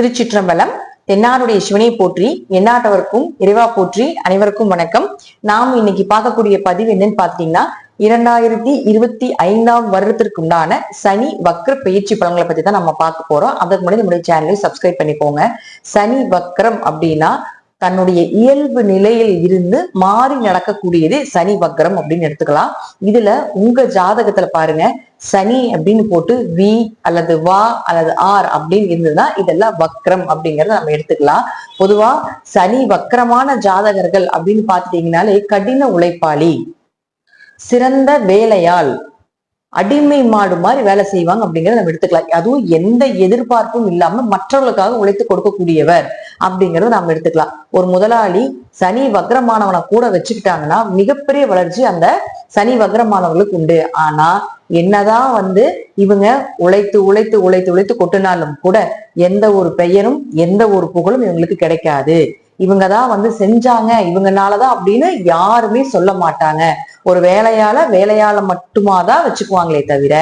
திருச்சிற்றம்பலம் தென்னாருடைய சிவனை போற்றி எண்ணாட்டவருக்கும் இறைவா போற்றி அனைவருக்கும் வணக்கம். நாம் இன்னைக்கு பார்க்கக்கூடிய பதிவு என்னன்னு பாத்தீங்கன்னா இரண்டாயிரத்தி இருபத்தி ஐந்தாம் வருடத்திற்கு உண்டான சனி வக்ர பயிற்சி பலன்களை பத்தி தான் நம்ம பார்க்க போறோம். அதற்கு முன்னாடி நம்முடைய சேனலை சப்ஸ்கிரைப் பண்ணிக்கோங்க. சனி வக்ரம் அப்படின்னா தன்னுடைய இயல்பு நிலையில் இருந்து மாறி நடக்கக்கூடியது சனி வக்ரம் அப்படின்னு எடுத்துக்கலாம். இதுல உங்க ஜாதகத்துல பாருங்க சனி அப்படின்னு போட்டு வி அல்லது வா அல்லது ஆர் அப்படின்னு இருந்ததுன்னா இதெல்லாம் வக்ரம் அப்படிங்கறத நம்ம எடுத்துக்கலாம். பொதுவா சனி வக்ரமான ஜாதகர்கள் அப்படின்னு பாத்துட்டீங்கனாலே கடின உழைப்பாளி சிறந்த வேலையாள் அடிமை மாடு மாதிரி வேலை செய்வாங்க அப்படிங்கறத நம்ம எடுத்துக்கலாம். அதுவும் எந்த எதிர்பார்ப்பும் இல்லாம மற்றவர்களுக்காக உழைத்து கொடுக்கக்கூடியவர் அப்படிங்கறத நம்ம எடுத்துக்கலாம். ஒரு முதலாளி சனி வக்ரமானவனை கூட வச்சுக்கிட்டாங்கன்னா மிகப்பெரிய வளர்ச்சி அந்த சனி வக்ரமானவர்களுக்கு உண்டு. ஆனா என்னதான் வந்து இவங்க உழைத்து உழைத்து உழைத்து உழைத்து கொட்டினாலும் கூட எந்த ஒரு பெயரும் எந்த ஒரு புகழும் இவங்களுக்கு கிடைக்காது. இவங்க தான் வந்து செஞ்சாங்க. இவங்கனாலதான் அப்படின்னு யாருமே சொல்ல மாட்டாங்க. ஒரு வேலையால வேலையால மட்டுமா தான் வச்சுக்குவாங்களே தவிர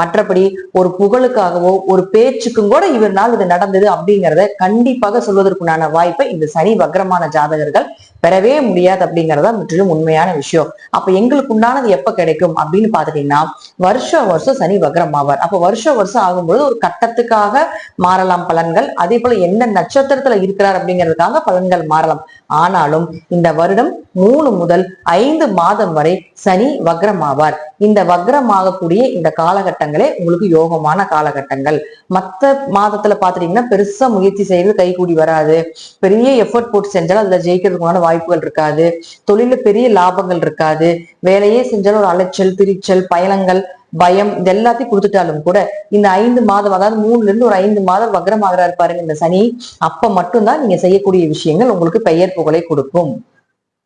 மற்றபடி ஒரு புகழுக்காகவோ ஒரு பேச்சுக்கும் கூட இவர்னால் இது நடந்தது அப்படிங்கிறத கண்டிப்பாக சொல்வதற்குண்டான வாய்ப்பை இந்த சனி வக்ரமான ஜாதகர்கள் பெறவே முடியாது அப்படிங்கறத முற்றிலும் உண்மையான விஷயம். அப்ப எங்களுக்கு உண்டானது எப்ப கிடைக்கும் அப்படின்னு பாத்துட்டீங்கன்னா வருஷம் வருஷம் சனி வக்ரம் ஆவார். அப்ப வருஷம் வருஷம் ஆகும்போது ஒரு கட்டத்துக்காக மாறலாம் பலன்கள். அதே போல எந்த நட்சத்திரத்துல இருக்கிறார் அப்படிங்கிறதுக்காக பலன்கள் மாறலாம். ஆனாலும் இந்த வருடம் மூணு முதல் ஐந்து மாதம் வரை சனி வக்ரம் ஆவார். இந்த வக்ரமாகக்கூடிய இந்த காலகட்டங்களே உங்களுக்கு யோகமான காலகட்டங்கள். மத்த மாதத்துல பாத்துட்டீங்கன்னா பெருசா முயற்சி செய்யறது கைகூடி வராது. பெரிய எஃபர்ட் போட்டு செஞ்சாலும் அதுல ஜெயிக்கிறதுக்குமான வாய்ப்புகள் இருக்காது. தொழில பெரிய லாபங்கள் இருக்காது. வேலையே செஞ்சாலும் ஒரு அலைச்சல் திரிச்சல் பயணங்கள் பயம் இது எல்லாத்தையும் கொடுத்துட்டாலும் கூட இந்த ஐந்து மாதம் அதாவது மூணுல இருந்து ஒரு ஐந்து மாதம் வக்ரமாகிறாரு பாருங்க இந்த சனி. அப்ப மட்டும்தான் நீங்க செய்யக்கூடிய விஷயங்கள் உங்களுக்கு பெயர் புகழை கொடுக்கும்.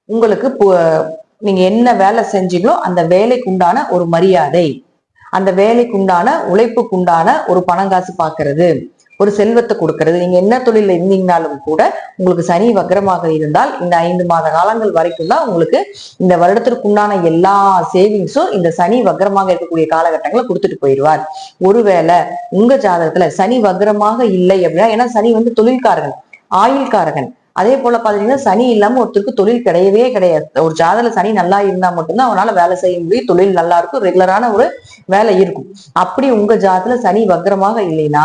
உங்களுக்கு பு- நீங்க என்ன வேலை செஞ்சீங்களோ அந்த வேலைக்கு உண்டான ஒரு மரியாதை. அந்த வேலைக்கு உண்டான உழைப்புக்கு உண்டான ஒரு பணங்காசு பாக்குறது ஒரு செல்வத்தை கொடுக்கறது. நீங்க என்ன தொழில இருந்தீங்கனாலும் கூட உங்களுக்கு சனி வக்கரமாக இருந்தால் இந்த ஐந்து மாத காலங்கள் வரைக்கும் தான் உங்களுக்கு இந்த வருடத்திற்கு உண்டான எல்லா சேவிங்ஸும் இந்த சனி வக்கரமாக இருக்கக்கூடிய காலகட்டங்களை கொடுத்துட்டு போயிடுவார். ஒருவேளை உங்க ஜாதகத்துல சனி வக்கரமாக இல்லை அப்படின்னா ஏன்னா சனி வந்து தொழில்காரகன் ஆயுள்காரகன். அதே போல பாத்தீங்கன்னா சனி இல்லாம ஒருத்தருக்கு தொழில் கிடையவே கிடையாது. ஒரு ஜாதகத்துல சனி நல்லா இருந்தா மட்டும்தான் அவனால வேலை செய்ய முடியும். தொழில் நல்லா இருக்கும். ரெகுலரான ஒரு வேலை இருக்கும். அப்படி உங்க ஜாதத்துல சனி வக்ரமாக இல்லைன்னா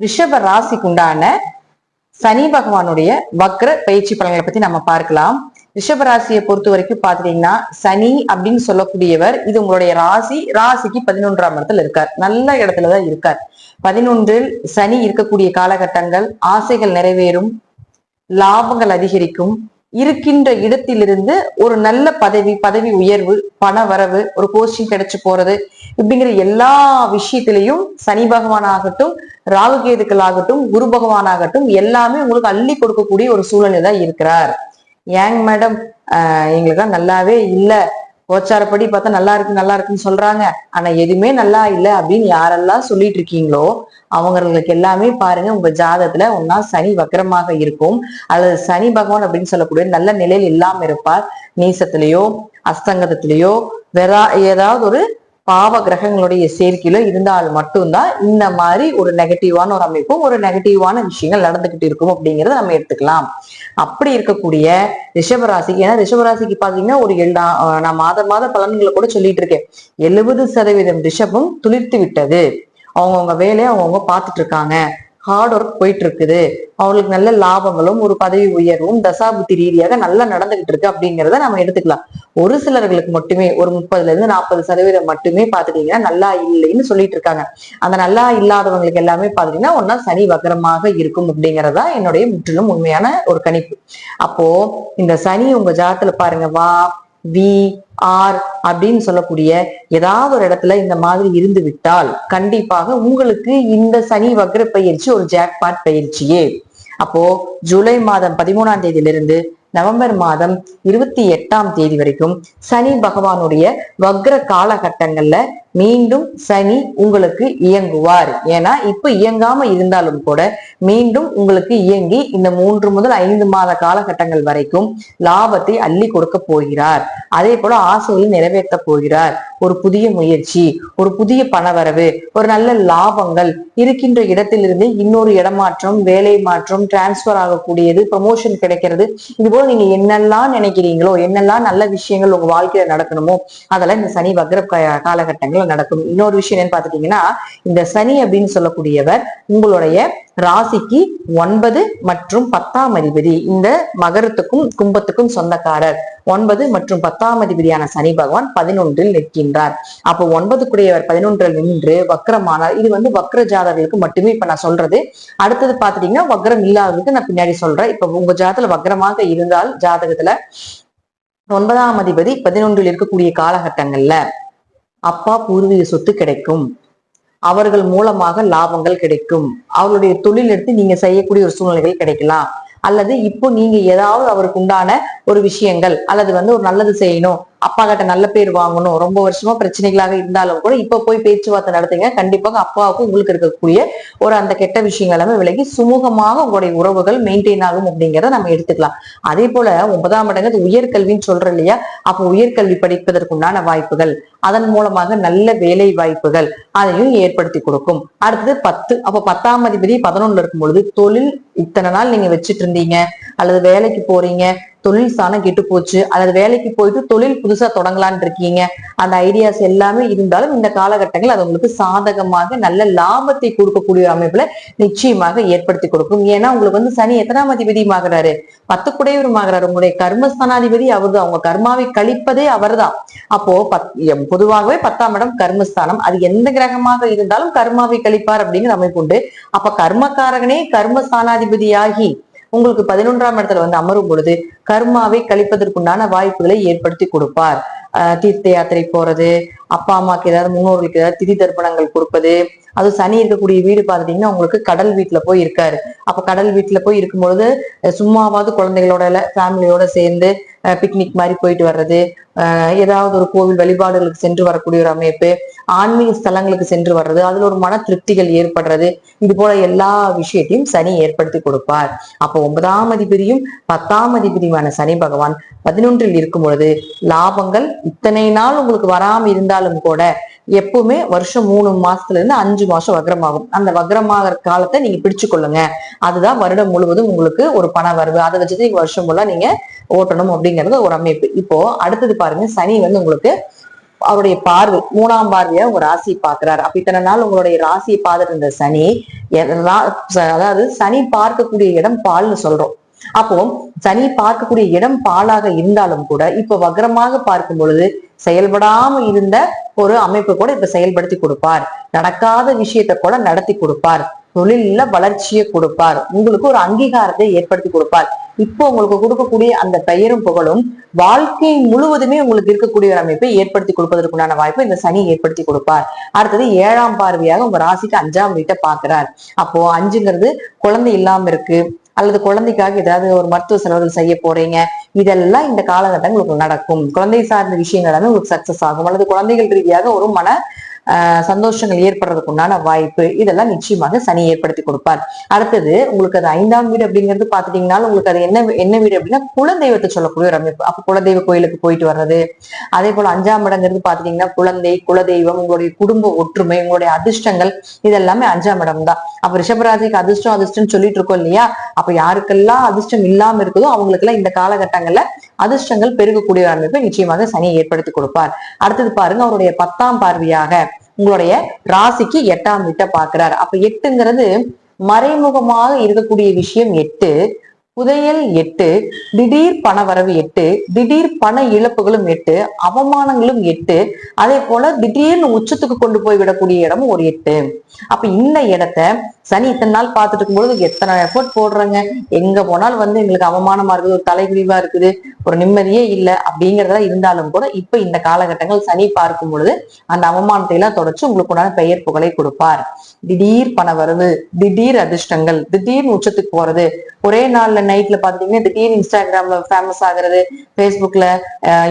ரிஷப ராசிக்கு உண்டான சனி பகவானுடைய வக்ர பயிற்சி பலன்களை பத்தி நம்ம பார்க்கலாம். ரிஷப ராசியை பொறுத்த வரைக்கும் பாத்துட்டீங்கன்னா சனி அப்படின்னு சொல்லக்கூடியவர் இது உங்களுடைய ராசி ராசிக்கு பதினொன்றாம் இடத்துல இருக்கார். நல்ல இடத்துலதான் இருக்கார். பதினொன்றில் சனி இருக்கக்கூடிய காலகட்டங்கள் ஆசைகள் நிறைவேறும் லாபங்கள் அதிகரிக்கும் இருக்கின்ற இடத்திலிருந்து ஒரு நல்ல பதவி பதவி உயர்வு பண வரவு ஒரு போஸ்டிங் கிடைச்சு போறது இப்படிங்கிற எல்லா விஷயத்திலையும் சனி பகவான் ஆகட்டும் ராகுகேதுக்கள் ஆகட்டும் குரு பகவான் ஆகட்டும் எல்லாமே உங்களுக்கு அள்ளி கொடுக்கக்கூடிய ஒரு சூழ்நிலை தான் இருக்கிறார். ஏங் மேடம் எங்களுக்கு எங்களுக்கெல்லாம் நல்லாவே இல்லை. கோச்சாரப்படி பார்த்தா நல்லா இருக்கு நல்லா இருக்குன்னு சொல்றாங்க. ஆனா எதுவுமே நல்லா இல்லை அப்படின்னு யாரெல்லாம் சொல்லிட்டு இருக்கீங்களோ அவங்களுக்கு எல்லாமே பாருங்க உங்க ஜாதகத்துல ஒன்னா சனி வக்கரமாக இருக்கும். அல்லது சனி பகவான் அப்படின்னு சொல்லக்கூடிய நல்ல நிலையில் இல்லாம இருப்பார். நீசத்திலேயோ அஸ்தங்கத்திலேயோ வேற ஏதாவது ஒரு பாவ கிரகங்களுடைய சேர்க்கையில இருந்தால் மட்டும்தான் இந்த மாதிரி ஒரு நெகட்டிவான ஒரு அமைப்பும் ஒரு நெகட்டிவான விஷயங்கள் நடந்துகிட்டு இருக்கும் அப்படிங்கறத நம்ம எடுத்துக்கலாம். அப்படி இருக்கக்கூடிய ரிஷபராசி ஏன்னா ரிஷபராசிக்கு பாத்தீங்கன்னா ஒரு எல்லா அஹ் நான் மாத மாத பலன்களை கூட சொல்லிட்டு இருக்கேன். எழுபது சதவீதம் ரிஷபம் துளிர்த்து விட்டது. அவங்கவுங்க வேலையை அவங்கவுங்க பார்த்துட்டு இருக்காங்க. ஹார்ட் ஒர்க் போயிட்டு இருக்குது அவங்களுக்கு நல்ல லாபங்களும் ஒரு பதவி உயர்வும் தசாபுத்தி ரீதியாக நல்லா நடந்துகிட்டு இருக்கு அப்படிங்கிறத நம்ம எடுத்துக்கலாம். ஒரு சிலர்களுக்கு மட்டுமே ஒரு முப்பதுல இருந்து நாற்பது சதவீதம் மட்டுமே பாத்துட்டீங்கன்னா நல்லா இல்லைன்னு சொல்லிட்டு இருக்காங்க. அந்த நல்லா இல்லாதவங்களுக்கு எல்லாமே பாத்தீங்கன்னா ஒன்னா சனி வக்கரமாக இருக்கும் அப்படிங்கறதா என்னுடைய முற்றிலும் உண்மையான ஒரு கணிப்பு. அப்போ இந்த சனி உங்க ஜாதத்துல பாருங்க வா வி ஆர் அப்படின்னு சொல்லக்கூடிய ஏதாவது ஒரு இடத்துல இந்த மாதிரி இருந்து விட்டால் கண்டிப்பாக உங்களுக்கு இந்த சனி வக்ர பயிற்சி ஒரு ஜாக்பாட் பயிற்சியே. அப்போ ஜூலை மாதம் பதிமூணாம் தேதியிலிருந்து நவம்பர் மாதம் இருபத்தி எட்டாம் தேதி வரைக்கும் சனி பகவானுடைய வக்ர காலகட்டங்கள்ல மீண்டும் சனி உங்களுக்கு இயங்குவார். ஏன்னா இப்ப இயங்காம இருந்தாலும் கூட மீண்டும் உங்களுக்கு இயங்கி இந்த மூன்று முதல் ஐந்து மாத காலகட்டங்கள் வரைக்கும் லாபத்தை அள்ளி கொடுக்க போகிறார். அதே போல ஆசையை நிறைவேற்ற போகிறார். ஒரு புதிய முயற்சி ஒரு புதிய பணவரவு ஒரு நல்ல லாபங்கள் இருக்கின்ற இடத்திலிருந்து இன்னொரு இடமாற்றம் வேலை மாற்றம் டிரான்ஸ்பர் ஆகக்கூடியது ப்ரமோஷன் கிடைக்கிறது. இது போல நீங்க என்னெல்லாம் நினைக்கிறீங்களோ என்னெல்லாம் நல்ல விஷயங்கள் உங்க வாழ்க்கையில நடக்கணுமோ அதெல்லாம் இந்த சனி வக்ர காலகட்டங்கள் காலகட்டங்கள்ல நடக்கும். இன்னொரு விஷயம் என்னன்னு பாத்துட்டீங்கன்னா இந்த சனி அப்படின்னு சொல்லக்கூடியவர் உங்களுடைய ராசிக்கு ஒன்பது மற்றும் பத்தாம் அதிபதி. இந்த மகரத்துக்கும் கும்பத்துக்கும் சொந்தக்காரர். ஒன்பது மற்றும் பத்தாம் அதிபதியான சனி பகவான் பதினொன்றில் நிற்கின்றார். அப்போ ஒன்பது குடையவர் பதினொன்றில் நின்று வக்கரமானார் இது வந்து வக்ர ஜாதகர்களுக்கு மட்டுமே இப்ப நான் சொல்றது. அடுத்தது பாத்துட்டீங்கன்னா வக்ரம் இல்லாததுக்கு நான் பின்னாடி சொல்றேன். இப்ப உங்க ஜாதகத்துல வக்ரமாக இருந்தால் ஜாதகத்துல ஒன்பதாம் அதிபதி பதினொன்றில் இருக்கக்கூடிய காலகட்டங்கள்ல அப்பா பூர்வீக சொத்து கிடைக்கும். அவர்கள் மூலமாக லாபங்கள் கிடைக்கும். அவருடைய தொழில் எடுத்து நீங்க செய்யக்கூடிய ஒரு சூழ்நிலைகள் கிடைக்கலாம். அல்லது இப்போ நீங்க ஏதாவது அவருக்கு உண்டான ஒரு விஷயங்கள் அல்லது வந்து ஒரு நல்லது செய்யணும் அப்பா கிட்ட நல்ல பேர் வாங்கணும் ரொம்ப வருஷமா பிரச்சனைகளாக இருந்தாலும் கூட இப்ப போய் பேச்சுவார்த்தை நடத்துங்க. கண்டிப்பாக அப்பாவுக்கும் உங்களுக்கு இருக்கக்கூடிய ஒரு அந்த கெட்ட விஷயங்கள் எல்லாமே விலகி சுமூகமாக உங்களுடைய உறவுகள் மெயின்டைன் ஆகும் அப்படிங்கிறத நம்ம எடுத்துக்கலாம். அதே போல ஒன்பதாம் இடங்கிறது உயர்கல்வின்னு சொல்றோம் இல்லையா? அப்போ உயர்கல்வி படிப்பதற்குண்டான வாய்ப்புகள் அதன் மூலமாக நல்ல வேலை வாய்ப்புகள் அதையும் ஏற்படுத்தி கொடுக்கும். அடுத்தது பத்து அப்ப பத்தாம் அதிபதி பதினொன்னுல இருக்கும் பொழுது தொழில் இத்தனை நாள் நீங்க வச்சிட்டு இருந்தீங்க அல்லது வேலைக்கு போறீங்க தொழில் ஸ்தானம் கெட்டு போச்சு. அல்லது வேலைக்கு போயிட்டு தொழில் புதுசா தொடங்கலாம்னு இருக்கீங்க. அந்த ஐடியாஸ் எல்லாமே இருந்தாலும் இந்த காலகட்டங்கள் அது உங்களுக்கு சாதகமாக நல்ல லாபத்தை கொடுக்கக்கூடிய அமைப்புல நிச்சயமாக ஏற்படுத்தி கொடுக்கும். ஏன்னா உங்களுக்கு வந்து சனி எத்தனாம் அதிபதியும் ஆகிறாரு. பத்து குடையவரும் ஆகிறாரு. உங்களுடைய கர்மஸ்தானாதிபதி அவர்தான். அவங்க கர்மாவை கழிப்பதே அவர்தான். அப்போ பத் பொதுவாகவே பத்தாம் இடம் கர்மஸ்தானம். அது எந்த கிரகமாக இருந்தாலும் கர்மாவை கழிப்பார் அப்படிங்கிற அமைப்பு உண்டு. அப்ப கர்மக்காரகனே கர்மஸ்தானாதிபதியாகி உங்களுக்கு பதினொன்றாம் இடத்துல வந்து அமரும் பொழுது கர்மாவை கழிப்பதற்குண்டான வாய்ப்புகளை ஏற்படுத்தி கொடுப்பார். ஆஹ் தீர்த்த யாத்திரை போறது அப்பா அம்மாக்கு ஏதாவது முன்னோர்களுக்கு ஏதாவது திதி தர்ப்பணங்கள் கொடுப்பது அது சனி இருக்கக்கூடிய வீடு பார்த்துட்டீங்கன்னா உங்களுக்கு கடல் வீட்டுல போய் இருக்காரு. அப்ப கடல் வீட்டுல போய் இருக்கும்பொழுது அஹ் சும்மாவாவது குழந்தைகளோட ஃபேமிலியோட சேர்ந்து பிக்னிக் மாதிரி போயிட்டு வர்றது ஏதாவது ஒரு கோவில் வழிபாடுகளுக்கு சென்று வரக்கூடிய ஒரு அமைப்பு ஆன்மீக ஸ்தலங்களுக்கு சென்று வர்றது அதுல ஒரு மன திருப்திகள் ஏற்படுறது இது போல எல்லா விஷயத்தையும் சனி ஏற்படுத்தி கொடுப்பார். அப்போ ஒன்பதாம் அதிபதியும் பத்தாம் அதிபதியுமான சனி பகவான் பதினொன்றில் இருக்கும் பொழுது லாபங்கள் இத்தனை நாள் உங்களுக்கு வராம இருந்தாலும் கூட எப்பவுமே வருஷம் மூணு மாசத்துல இருந்து அஞ்சு மாசம் வக்ரமாகும். அந்த வக்ரமாகிற காலத்தை நீங்க பிடிச்சு கொள்ளுங்க அதுதான் வருடம் முழுவதும் உங்களுக்கு ஒரு பண வரவு. அதை வச்சுட்டு நீங்க வருஷம் ஃபுல்லா நீங்க ஓட்டணும் அப்படிங்கிறது ஒரு அமைப்பு. இப்போ அடுத்தது பாருங்க சனி வந்து உங்களுக்கு அவருடைய பார்வை மூணாம் பார்வையா உங்க ராசியை பாக்குறாரு அப்ப இத்தனை நாள் உங்களுடைய ராசியை பார்த்துட்டு இருந்த சனி அதாவது சனி பார்க்கக்கூடிய இடம் பால்னு சொல்றோம். அப்போ சனி பார்க்கக்கூடிய இடம் பாலாக இருந்தாலும் கூட இப்ப வக்ரமாக பார்க்கும் பொழுது செயல்படாம இருந்த ஒரு அமைப்பு கூட இப்ப செயல்படுத்தி கொடுப்பார். நடக்காத விஷயத்தை கூட நடத்தி கொடுப்பார். தொழில வளர்ச்சியை கொடுப்பார். உங்களுக்கு ஒரு அங்கீகாரத்தை ஏற்படுத்தி கொடுப்பார். இப்போ உங்களுக்கு கொடுக்கக்கூடிய அந்த பெயரும் புகழும் வாழ்க்கை முழுவதுமே உங்களுக்கு இருக்கக்கூடிய ஒரு அமைப்பை ஏற்படுத்தி கொடுப்பதற்குண்டான வாய்ப்பை இந்த சனி ஏற்படுத்தி கொடுப்பார். அடுத்தது ஏழாம் பார்வையாக உங்க ராசிக்கு அஞ்சாம் வீட்டை பாக்குறார் அப்போ அஞ்சுங்கிறது குழந்தை இல்லாம இருக்கு. அல்லது குழந்தைக்காக ஏதாவது ஒரு மருத்துவ செலவுகள் செய்ய போறீங்க இதெல்லாம் இந்த காலகட்டங்கள் உங்களுக்கு நடக்கும். குழந்தை சார்ந்த விஷயங்கள் எல்லாமே உங்களுக்கு சக்சஸ் ஆகும். அல்லது குழந்தைகள் ரீதியாக ஒரு மன சந்தோஷங்கள் ஏற்படுறதுக்கு உண்டான வாய்ப்பு. இதெல்லாம் நிச்சயமாக சனி ஏற்படுத்தி கொடுப்பார். அடுத்தது உங்களுக்கு அது ஐந்தாம் வீடு அப்படிங்கிறது பாத்துட்டீங்கன்னா உங்களுக்கு அது என்ன என்ன வீடு அப்படின்னா குலதெய்வத்தை சொல்லக்கூடிய ஒரு அமைப்பு. அப்ப குலதெய்வ கோயிலுக்கு போயிட்டு வர்றது. அதே போல அஞ்சாம் இடங்கிறது பாத்துட்டீங்கன்னா குழந்தை குலதெய்வம் உங்களுடைய குடும்ப ஒற்றுமை உங்களுடைய அதிர்ஷ்டங்கள் இதெல்லாமே அஞ்சாம் இடம் தான். அப்ப ரிஷபராசிக்கு அதிர்ஷ்டம் அதிர்ஷ்டம் சொல்லிட்டு இருக்கோம் இல்லையா? அப்ப யாருக்கெல்லாம் அதிர்ஷ்டம் இல்லாம இருக்குதோ அவங்களுக்கு எல்லாம் இந்த காலகட்டங்கள்ல அதிர்ஷ்டங்கள் பெருகக்கூடிய அமைப்பை நிச்சயமாக சனி ஏற்படுத்தி கொடுப்பார். அடுத்தது பாருங்க அவருடைய பத்தாம் பார்வையாக உங்களுடைய ராசிக்கு எட்டாம் வீட்டை பாக்குறாரு அப்ப எட்டுங்கிறது மறைமுகமாக இருக்கக்கூடிய விஷயம் எட்டு புதையல் எட்டு திடீர் பண வரவு எட்டு திடீர் பண இழப்புகளும் எட்டு அவமானங்களும் எட்டு அதே போல திடீர்னு உச்சத்துக்கு கொண்டு போய் விடக்கூடிய இடமும் ஒரு எட்டு. அப்ப இந்த இடத்த சனி இத்தனை நாள் பார்த்துட்டு இருக்கும்பொழுது எத்தனை எஃபர்ட் போடுறாங்க? எங்க போனாலும் வந்து எங்களுக்கு அவமானமா இருக்குது ஒரு தலைகுறிவா இருக்குது ஒரு நிம்மதியே இல்லை அப்படிங்கறதா இருந்தாலும் கூட இப்ப இந்த காலகட்டங்கள் சனி பார்க்கும் பொழுது அந்த அவமானத்தை எல்லாம் தொடச்சு உங்களுக்கு உண்டான பெயர் புகழை கொடுப்பார். திடீர் பண வரவு திடீர் அதிர்ஷ்டங்கள் திடீர் உச்சத்துக்கு போறது. ஒரே நாள்ல நைட்ல பாத்தீங்கன்னா திடீர் இன்ஸ்டாகிராம்ல ஃபேமஸ் ஆகுறது ஃபேஸ்புக்ல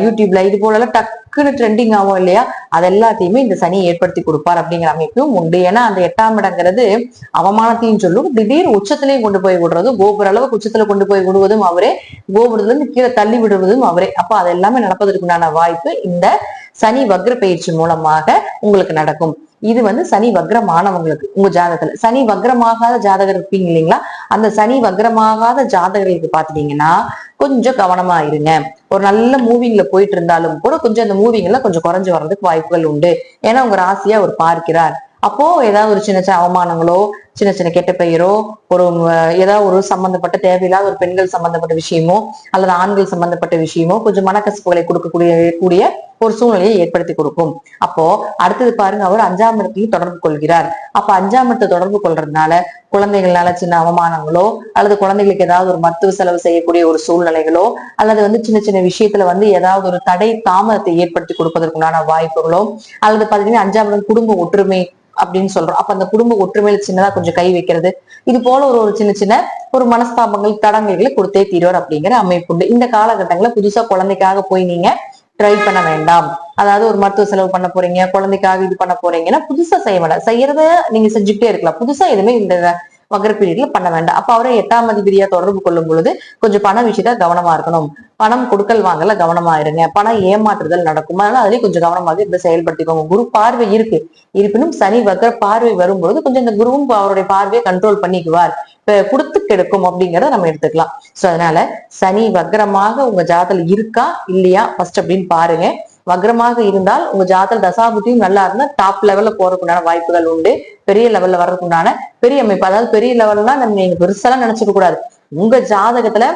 யூடியூப்ல இது போல எல்லாம் டக்குன்னு ட்ரெண்டிங் ஆகும் இல்லையா? அது எல்லாத்தையுமே இந்த சனி ஏற்படுத்தி கொடுப்பார் அப்படிங்கிற அமைப்பும் உண்டு. ஏன்னா அந்த எட்டாம் இடங்கிறது அவமானத்தையும் சொல்லும். திடீர் உச்சத்திலையும் கொண்டு போய் விடுறது கோபுர அளவுக்கு உச்சத்துல கொண்டு போய் விடுவதும் அவரே. கோபுரத்துல இருந்து கீழே தள்ளி விடுவதும் அவரே. அப்ப அது எல்லாமே நடப்பதற்குண்டான வாய்ப்பு இந்த சனி வக்ர பயிற்சி மூலமாக உங்களுக்கு நடக்கும். இது வந்து சனி வக்ரமானவங்களுக்கு உங்க ஜாதகத்துல. சனி வக்ரமாகாத ஜாதகர் இருப்பீங்க இல்லைங்களா? அந்த சனி வக்ரமாகாத ஜாதகர்களுக்கு பாத்துட்டீங்கன்னா கொஞ்சம் கவனமா இருங்க. ஒரு நல்ல மூவிங்ல போயிட்டு இருந்தாலும் கூட கொஞ்சம் அந்த மூவிங்ல கொஞ்சம் குறைஞ்சு வர்றதுக்கு வாய்ப்புகள் உண்டு. ஏன்னா உங்க ராசியா அவர் பார்க்கிறார். அப்போ ஏதாவது ஒரு சின்ன சின்ன அவமானங்களோ சின்ன சின்ன கெட்ட பெயரோ ஒரு ஏதாவது ஒரு சம்பந்தப்பட்ட தேவையில்லாத ஒரு பெண்கள் சம்பந்தப்பட்ட விஷயமோ அல்லது ஆண்கள் சம்பந்தப்பட்ட விஷயமோ கொஞ்சம் மனக்கசப்புகளை கொடுக்கக்கூடிய கூடிய ஒரு சூழ்நிலையை ஏற்படுத்தி கொடுக்கும். அப்போ அடுத்தது பாருங்க அவர் அஞ்சாம் இடத்தையும் தொடர்பு கொள்கிறார். அப்ப அஞ்சாம் இடத்தை தொடர்பு கொள்றதுனால குழந்தைகள்னால சின்ன அவமானங்களோ அல்லது குழந்தைகளுக்கு ஏதாவது ஒரு மருத்துவ செலவு செய்யக்கூடிய ஒரு சூழ்நிலைகளோ அல்லது வந்து சின்ன சின்ன விஷயத்துல வந்து ஏதாவது ஒரு தடை தாமதத்தை ஏற்படுத்தி கொடுப்பதற்குண்டான வாய்ப்புகளோ அல்லது பாத்தீங்கன்னா அஞ்சாம் இடம் குடும்ப ஒற்றுமை அப்படின்னு சொல்றோம். அப்ப அந்த குடும்ப ஒற்றுமையில சின்னதா கொஞ்சம் கை வைக்கிறது. இது போல ஒரு ஒரு சின்ன சின்ன ஒரு மனஸ்தாபங்கள் தடங்கல்களை கொடுத்தே தீர்வார் அப்படிங்கிற அமைப்பு உண்டு. இந்த காலகட்டங்களில் புதுசா குழந்தைக்காக போய் நீங்க ட்ரை பண்ண வேண்டாம். அதாவது ஒரு மருத்துவ செலவு பண்ண போறீங்க குழந்தைக்காக இது பண்ண போறீங்கன்னா புதுசா செய்ய வேண்டாம் செய்யறத நீங்க செஞ்சுக்கிட்டே இருக்கலாம். புதுசா எதுவுமே இந்த மகர பீரியட்ல பண்ண வேண்டாம். அப்ப அவரை எட்டாம் அதிபதியா தொடர்பு கொள்ளும் பொழுது கொஞ்சம் பண விஷயத்த கவனமா இருக்கணும். பணம் கொடுக்கல் வாங்கல கவனமா இருங்க பணம் ஏமாற்றுதல் நடக்கும். அதனால அதுலயும் கொஞ்சம் கவனமாக இதை செயல்படுத்திக்கோங்க. குரு பார்வை இருக்கு. இருப்பினும் சனி வக்கர பார்வை வரும்பொழுது கொஞ்சம் இந்த குருவும் அவருடைய பார்வையை கண்ட்ரோல் பண்ணிக்குவார். கொடுத்து கெடுக்கும் அப்படிங்கறத நம்ம எடுத்துக்கலாம். சோ அதனால சனி வக்ரமாக உங்க ஜாதல் இருக்கா? இல்லையா? ஃபர்ஸ்ட் அப்படின்னு பாருங்க. வக்ரமாக இருந்தால் உங்க ஜாதக தசாபுத்தியும் நல்லா இருந்தா டாப் லெவல்ல போறதுக்குண்டான வாய்ப்புகள் உண்டு. பெரிய லெவல்ல வர்றதுக்குண்டான பெரிய அமைப்பு. அதாவது பெரிய லெவல்னா நம்ம நீங்க பெருசெல்லாம் நினைச்சுக்க கூடாது. உங்க ஜாதகத்துல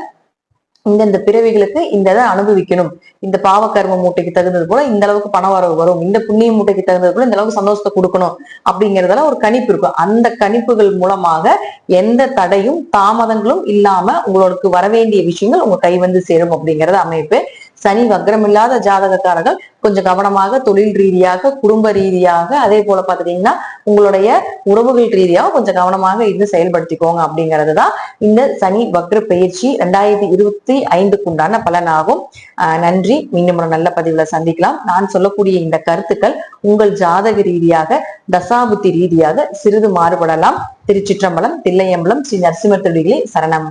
இந்தந்த பிறவிகளுக்கு இந்த இதை அனுபவிக்கணும். இந்த பாவக்கர்ம மூட்டைக்கு தகுந்தது போல இந்த அளவுக்கு பண வரவு வரும். இந்த புண்ணிய மூட்டைக்கு தகுந்தது போல இந்த அளவுக்கு சந்தோஷத்தை கொடுக்கணும். அப்படிங்கறதெல்லாம் ஒரு கணிப்பு இருக்கும். அந்த கணிப்புகள் மூலமாக எந்த தடையும் தாமதங்களும் இல்லாம உங்களுக்கு வரவேண்டிய விஷயங்கள் உங்க கை வந்து சேரும் அப்படிங்கறது அமைப்பு. சனி வக்ரம் இல்லாத ஜாதகக்காரர்கள் கொஞ்சம் கவனமாக தொழில் ரீதியாக குடும்ப ரீதியாக அதே போல பாத்துட்டீங்கன்னா உங்களுடைய உறவுகள் ரீதியாக கொஞ்சம் கவனமாக இருந்து செயல்படுத்திக்கோங்க அப்படிங்கிறது தான் இந்த சனி வக்ர பயிற்சி ரெண்டாயிரத்தி இருபத்தி ஐந்துக்கு உண்டான பலனாகும். ஆஹ் நன்றி. மீண்டும் ஒரு நல்ல பதிவுல சந்திக்கலாம். நான் சொல்லக்கூடிய இந்த கருத்துக்கள் உங்கள் ஜாதக ரீதியாக தசாபுத்தி ரீதியாக சிறிது மாறுபடலாம். திருச்சிற்றம்பலம் தில்லையம்பலம் ஸ்ரீ நரசிம்மர் திருடிகளே சரணம்.